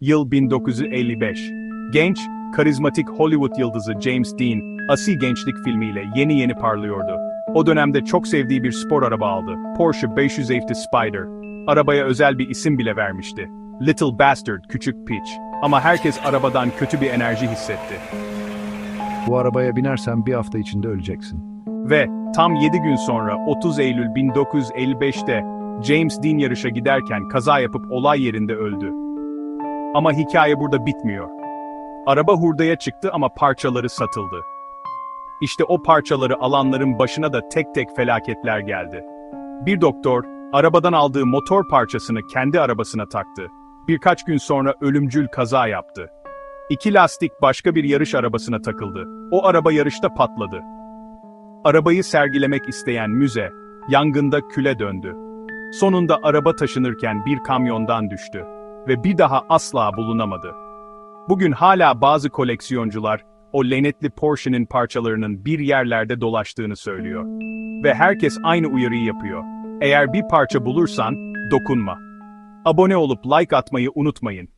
Yıl 1955. Genç, karizmatik Hollywood yıldızı James Dean, Asil Gençlik filmiyle yeni yeni parlıyordu. O dönemde çok sevdiği bir spor araba aldı. Porsche 550 Spider. Arabaya özel bir isim bile vermişti. Little Bastard, küçük piç. Ama herkes arabadan kötü bir enerji hissetti. Bu arabaya binersen bir hafta içinde öleceksin. Ve tam 7 gün sonra 30 Eylül 1955'te James Dean yarışa giderken kaza yapıp olay yerinde öldü. Ama hikaye burada bitmiyor. Araba hurdaya çıktı ama parçaları satıldı. İşte o parçaları alanların başına da tek tek felaketler geldi. Bir doktor, arabadan aldığı motor parçasını kendi arabasına taktı. Birkaç gün sonra ölümcül kaza yaptı. İki lastik başka bir yarış arabasına takıldı. O araba yarışta patladı. Arabayı sergilemek isteyen müze, yangında küle döndü. Sonunda araba taşınırken bir kamyondan düştü ve bir daha asla bulunamadı. Bugün hala bazı koleksiyoncular o lanetli Porsche'nin parçalarının bir yerlerde dolaştığını söylüyor. Ve herkes aynı uyarıyı yapıyor. Eğer bir parça bulursan, dokunma. Abone olup like atmayı unutmayın.